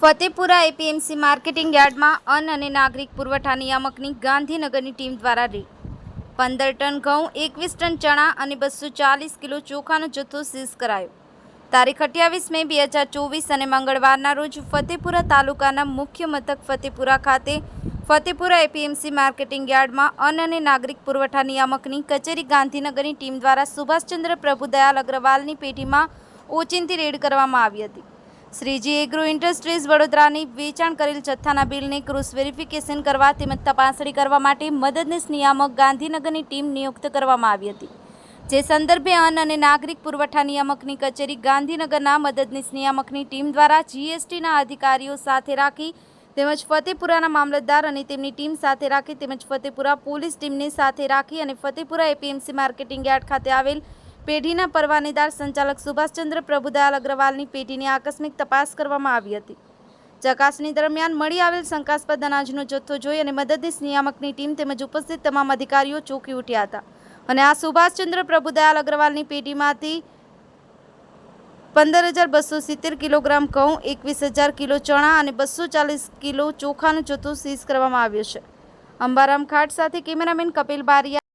Fatepura APMC marketing યાર્ડમાં અન્ન અને નાગરિક પુરવઠા નિયામકની ગાંધીનગરની ટીમ દ્વારા રેડ પંદર ટન ઘઉં, એકવીસ ટન ચણા અને બસો ચાલીસ કિલો ચોખાનો જથ્થો સીઝ કરાયો. તારીખ અઠ્યાવીસ મે બે હજાર ચોવીસ અને મંગળવારના રોજ ફતેપુરા તાલુકાના મુખ્ય મથક ફતેપુરા ખાતે ફતેપુરા એપીએમસી માર્કેટિંગ યાર્ડમાં અન્ન અને નાગરિક પુરવઠા નિયામકની કચેરી ગાંધીનગરની ટીમ દ્વારા સુભાષચંદ્ર પ્રભુદયાલ અગ્રવાલની પેઢીમાં ઓચિંતી રેડ કરવામાં આવી હતી. શ્રીજી એગ્રો ઇન્ડસ્ટ્રીઝ વડોદરાની વેચાણ કરેલ જથ્થાના બિલને ક્રોસ વેરિફિકેશન કરવા તેમજ તપાસણી કરવા માટે મદદનીશ નિયામક ગાંધીનગરની ટીમ નિયુક્ત કરવામાં આવી હતી. જે સંદર્ભે અન્ન અને નાગરિક પુરવઠા નિયામકની કચેરી ગાંધીનગરના મદદનીશ નિયામકની ટીમ દ્વારા જીએસટીના અધિકારીઓ સાથે રાખી તેમજ ફતેપુરાના મામલતદાર અને તેમની ટીમ સાથે રાખી તેમજ ફતેપુરા પોલીસ ટીમને સાથે રાખી અને ફતેપુરા એપીએમસી માર્કેટિંગ યાર્ડ ખાતે આવેલ પેઢીના પરવાનેદાર સંચાલક સુભાષચંદ્ર પ્રભુદયાલ અગ્રવાલની પેઢીની આકસ્મિક તપાસ કરવામાં આવી હતી. ચકાસણી દરમિયાન મળી આવેલ શંકાસ્પદ અનાજનો જથ્થો જોઈ અને મદદનીશ નિયામકની ટીમ તેમજ ઉપસ્થિત તમામ અધિકારીઓ ચોંકી ઉઠ્યા હતા. અને આ સુભાષચંદ્ર પ્રભુદયાલ અગ્રવાલની પેઢીમાંથી પંદર હજાર બસો સિત્તેર કિલોગ્રામ ઘઉં, એકવીસ હજાર કિલો ચણા અને બસો ચાલીસ કિલો ચોખાનો જથ્થો સીઝ કરવામાં આવ્યો છે. અંબારામ ખાટ સાથે કેમેરામેન કપિલ બારિયા